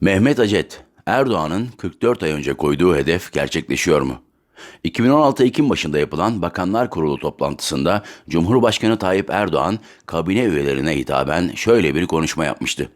Mehmet Acet, Erdoğan'ın 44 ay önce koyduğu hedef gerçekleşiyor mu? 2016 Ekim başında yapılan Bakanlar Kurulu toplantısında Cumhurbaşkanı Tayyip Erdoğan kabine üyelerine hitaben şöyle bir konuşma yapmıştı.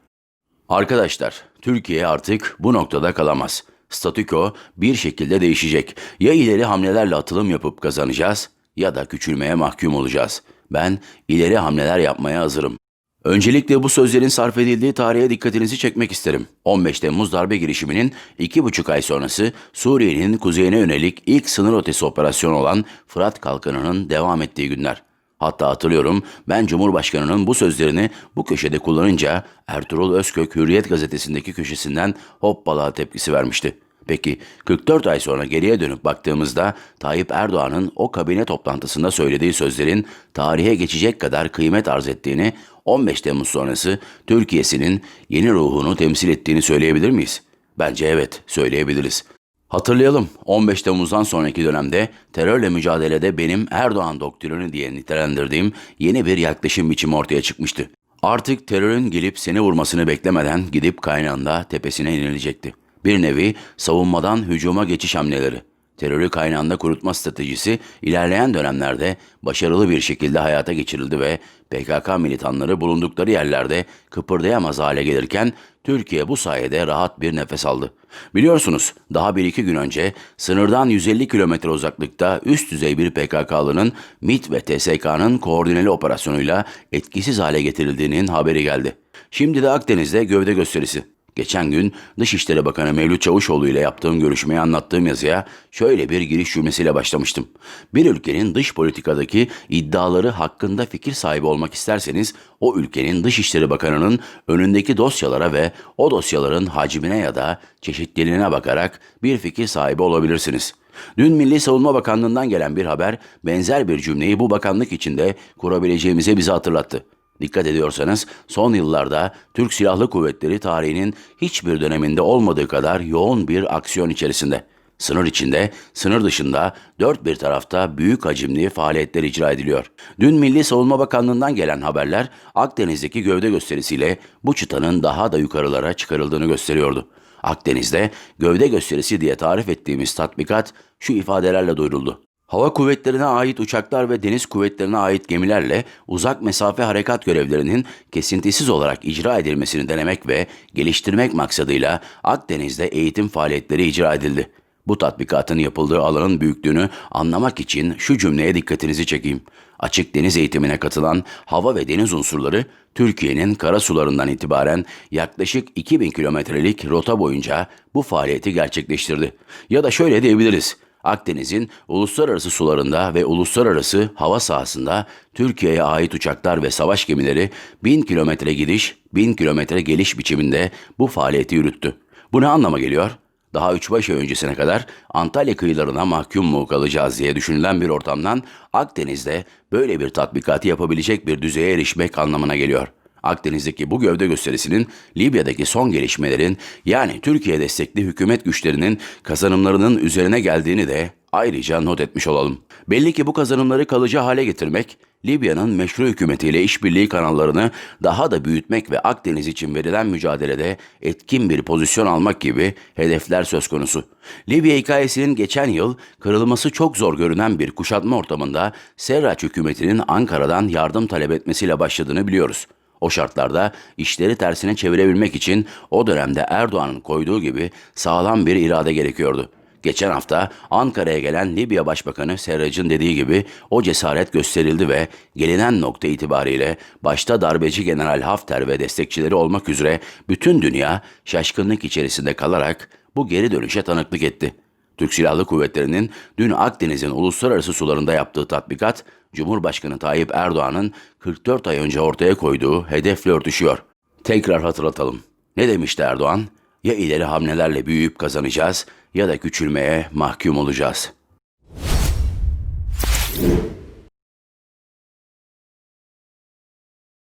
Arkadaşlar, Türkiye artık bu noktada kalamaz. Statüko bir şekilde değişecek. Ya ileri hamlelerle atılım yapıp kazanacağız ya da küçülmeye mahkum olacağız. Ben ileri hamleler yapmaya hazırım. Öncelikle bu sözlerin sarf edildiği tarihe dikkatinizi çekmek isterim. 15 Temmuz darbe girişiminin iki buçuk ay sonrası Suriye'nin kuzeyine yönelik ilk sınır ötesi operasyon olan Fırat Kalkanı'nın devam ettiği günler. Hatta hatırlıyorum ben Cumhurbaşkanı'nın bu sözlerini bu köşede kullanınca Ertuğrul Özkök Hürriyet gazetesindeki köşesinden hoppala tepkisi vermişti. Peki 44 ay sonra geriye dönüp baktığımızda Tayyip Erdoğan'ın o kabine toplantısında söylediği sözlerin tarihe geçecek kadar kıymet arz ettiğini 15 Temmuz sonrası Türkiye'sinin yeni ruhunu temsil ettiğini söyleyebilir miyiz? Bence evet, söyleyebiliriz. Hatırlayalım 15 Temmuz'dan sonraki dönemde terörle mücadelede benim Erdoğan doktrini diye nitelendirdiğim yeni bir yaklaşım biçimi ortaya çıkmıştı. Artık terörün gelip seni vurmasını beklemeden gidip kaynağında tepesine inilecekti. Bir nevi savunmadan hücuma geçiş hamleleri. Terörü kaynağında kurutma stratejisi ilerleyen dönemlerde başarılı bir şekilde hayata geçirildi ve PKK militanları bulundukları yerlerde kıpırdayamaz hale gelirken Türkiye bu sayede rahat bir nefes aldı. Biliyorsunuz daha bir iki gün önce sınırdan 150 kilometre uzaklıkta üst düzey bir PKK'lının MİT ve TSK'nın koordineli operasyonuyla etkisiz hale getirildiğinin haberi geldi. Şimdi de Akdeniz'de gövde gösterisi. Geçen gün Dışişleri Bakanı Mevlüt Çavuşoğlu ile yaptığım görüşmeyi anlattığım yazıya şöyle bir giriş cümlesiyle başlamıştım. Bir ülkenin dış politikadaki iddiaları hakkında fikir sahibi olmak isterseniz o ülkenin Dışişleri Bakanı'nın önündeki dosyalara ve o dosyaların hacmine ya da çeşitliliğine bakarak bir fikir sahibi olabilirsiniz. Dün Milli Savunma Bakanlığı'ndan gelen bir haber benzer bir cümleyi bu bakanlık içinde kurabileceğimize bize hatırlattı. Dikkat ediyorsanız son yıllarda Türk Silahlı Kuvvetleri tarihinin hiçbir döneminde olmadığı kadar yoğun bir aksiyon içerisinde. Sınır içinde, sınır dışında dört bir tarafta büyük hacimli faaliyetler icra ediliyor. Dün Milli Savunma Bakanlığı'ndan gelen haberler Akdeniz'deki gövde gösterisiyle bu çıtanın daha da yukarılara çıkarıldığını gösteriyordu. Akdeniz'de gövde gösterisi diye tarif ettiğimiz tatbikat şu ifadelerle duyuruldu. Hava kuvvetlerine ait uçaklar ve deniz kuvvetlerine ait gemilerle uzak mesafe harekat görevlerinin kesintisiz olarak icra edilmesini denemek ve geliştirmek maksadıyla Akdeniz'de eğitim faaliyetleri icra edildi. Bu tatbikatın yapıldığı alanın büyüklüğünü anlamak için şu cümleye dikkatinizi çekeyim. Açık deniz eğitimine katılan hava ve deniz unsurları Türkiye'nin kara sularından itibaren yaklaşık 2000 kilometrelik rota boyunca bu faaliyeti gerçekleştirdi. Ya da şöyle diyebiliriz. Akdeniz'in uluslararası sularında ve uluslararası hava sahasında Türkiye'ye ait uçaklar ve savaş gemileri 1000 kilometre gidiş, 1000 kilometre geliş biçiminde bu faaliyeti yürüttü. Bu ne anlama geliyor? Daha 3-5 ay öncesine kadar Antalya kıyılarına mahkum mu kalacağız diye düşünülen bir ortamdan Akdeniz'de böyle bir tatbikatı yapabilecek bir düzeye erişmek anlamına geliyor. Akdeniz'deki bu gövde gösterisinin Libya'daki son gelişmelerin yani Türkiye destekli hükümet güçlerinin kazanımlarının üzerine geldiğini de ayrıca not etmiş olalım. Belli ki bu kazanımları kalıcı hale getirmek, Libya'nın meşru hükümetiyle işbirliği kanallarını daha da büyütmek ve Akdeniz için verilen mücadelede etkin bir pozisyon almak gibi hedefler söz konusu. Libya hikayesinin geçen yıl kırılması çok zor görünen bir kuşatma ortamında Serraç hükümetinin Ankara'dan yardım talep etmesiyle başladığını biliyoruz. O şartlarda işleri tersine çevirebilmek için o dönemde Erdoğan'ın koyduğu gibi sağlam bir irade gerekiyordu. Geçen hafta Ankara'ya gelen Libya Başbakanı Serrac'ın dediği gibi o cesaret gösterildi ve gelinen nokta itibariyle başta darbeci General Hafter ve destekçileri olmak üzere bütün dünya şaşkınlık içerisinde kalarak bu geri dönüşe tanıklık etti. Türk Silahlı Kuvvetleri'nin dün Akdeniz'in uluslararası sularında yaptığı tatbikat, Cumhurbaşkanı Tayyip Erdoğan'ın 44 ay önce ortaya koyduğu hedefle örtüşüyor. Tekrar hatırlatalım. Ne demişti Erdoğan? Ya ileri hamlelerle büyüyüp kazanacağız ya da küçülmeye mahkum olacağız.